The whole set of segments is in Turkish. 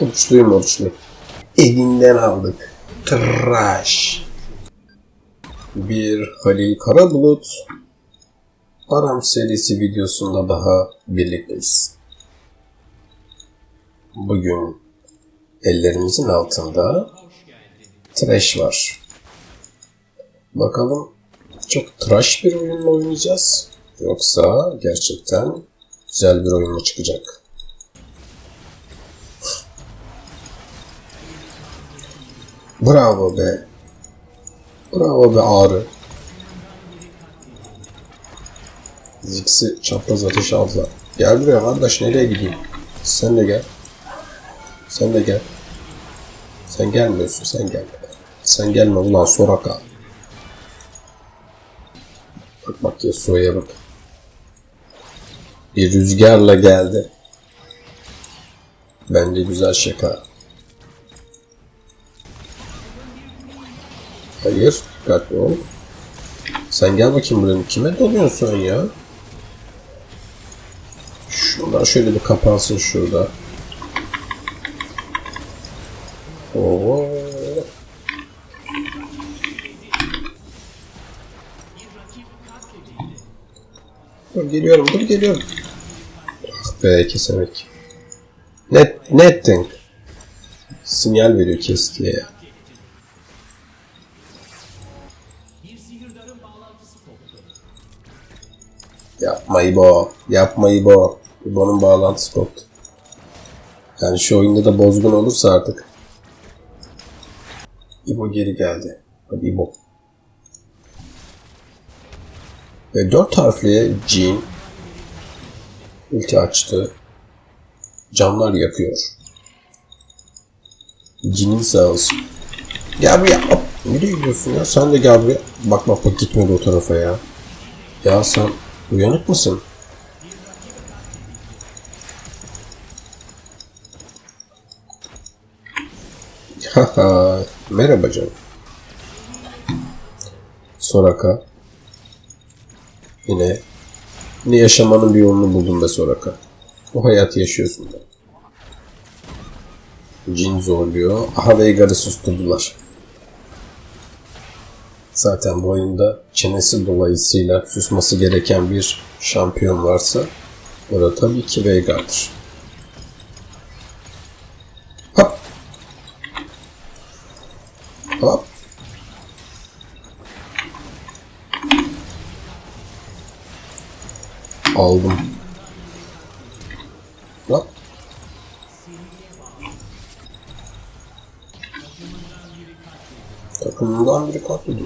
Uçluyum uçlu. Elinden aldık. Tıraş. Bir Halil Karabulut. Aram serisi videosunda daha birlikteyiz. Bugün ellerimizin altında trash var. Bakalım çok trash bir oyun mu oynayacağız? Yoksa gerçekten güzel bir oyun mu çıkacak? Bravo be. Bravo be ağrı. Zix'i çapraz ateş aldılar. Gel buraya kardeş nereye gideyim? Sen de gel. Sen de gel. Sen gelmiyorsun sen gel. Sen gelme ulan Soraka. Bak bak Yasuo'ya bak. Bir rüzgarla geldi. Bence güzel şaka. Hayır, dikkatli ol. Sen gel bakayım buraya. Kime dalıyorsun sen ya? Şuradan şöyle bir kapansın şurada. Oo. Dur geliyorum, dur geliyorum. Ah be kesemek. Net, netting. Sinyal veriyor kes diye. Yapma İbo. Yapma İbo. İbo'nun bağlantısı koptu. Yani şu oyunda da bozgun olursa artık. İbo geri geldi. Hadi İbo. Ve dört harfli Jean ulti açtı. Camlar yakıyor. Jean'in sağ olsun. Gel buraya. Hop. Nereye gidiyorsun ya? Sen de gel buraya. Bak bak bak gitmedi o tarafa ya. Ya sen uyanık mısın? Haha, merhaba canım. Soraka. Yine, yine yaşamanın bir yolunu buldum be Soraka. O hayatı yaşıyorsun da. Jin zorluyor. Aha Veigar'ı susturdular. Zaten bu oyunda çenesi dolayısıyla susması gereken bir şampiyon varsa o da tabii ki Veigar'dır. Hop. Hop. Aldım. Hop. Takımından biri katıldı.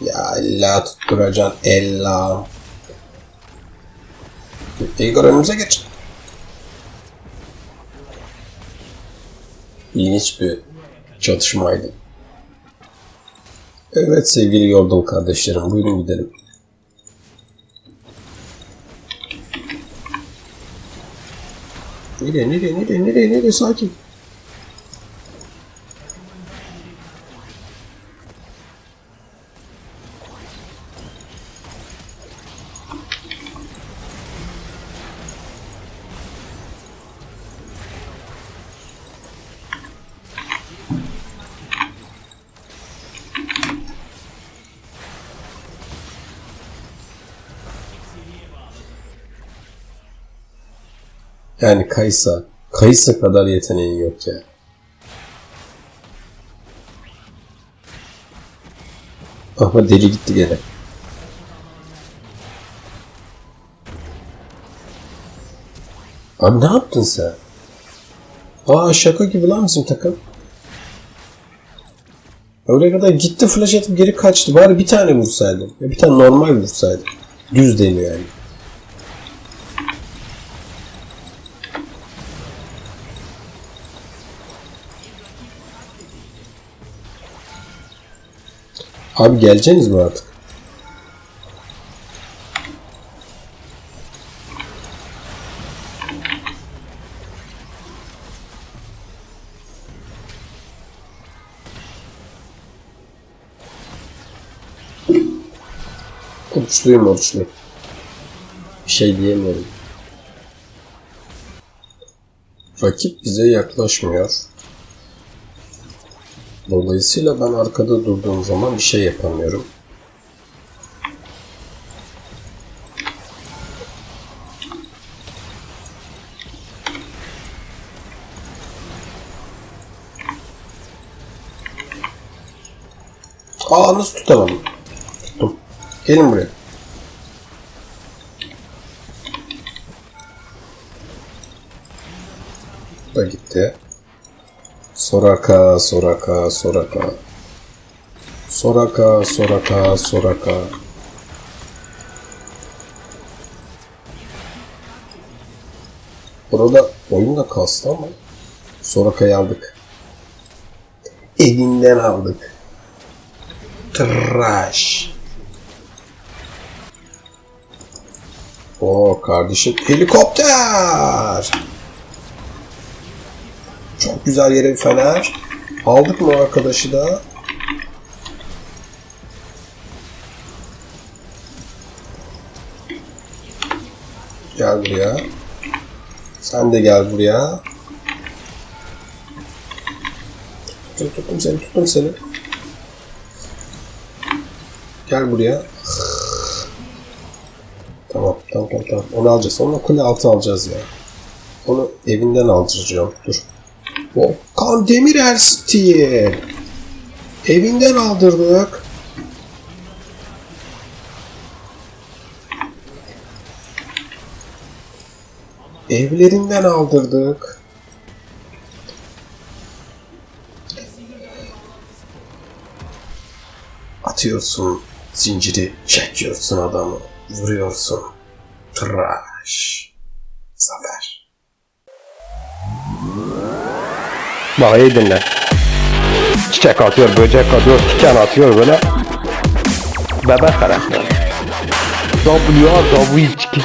Ya illa tutturacaksın ella. Igor önümüze geç. İlginç bir çatışmaydı. Evet sevgili yordul kardeşlerim buyurun gidelim. Nereye nereye nereye nereye nereye sakin. Yani Kaysa, Kaysa kadar yeteneğin yok ya. Ama deli gitti gene. Abi ne yaptın sen? Aa şaka gibi lan bizim takım. Öyle kadar gitti flash atıp geri kaçtı. Bari bir tane vursaydın. Ya bir tane normal vursaydın. Düz deniyor yani. Abi geleceksiniz mi artık? Oruçluyum oruçlu. Bir şey diyemiyorum. Rakip bize yaklaşmıyor. Dolayısıyla ben arkada durduğum zaman bir şey yapamıyorum. Aa nasıl tutamadım? Tuttum. Gelin buraya. Bu da gitti. Soraka, Soraka, Soraka. Soraka, Soraka, Soraka. Burada oyun da kastı ama Soraka'yı aldık. Evinden aldık. Trash. O kardeşim helikopter. Güzel yere bir fener. Aldık mı arkadaşı da? Gel buraya. Sen de gel buraya. Tuttum, tuttum seni, tuttum seni. Gel buraya. Tamam, tamam, tamam, tamam. Onu alacağız. Onu kule altı alacağız ya. Onu evinden aldıracağım. Dur. Volkan Demirel Steel. Evinden aldırdık. Evlerinden aldırdık. Atıyorsun zinciri, çekiyorsun adamı, vuruyorsun. Tıraş. Zafer. Bak iyi dinle. Çiçek atıyor, böcek atıyor, tiken atıyor böyle. Bebek karakter. W A W 2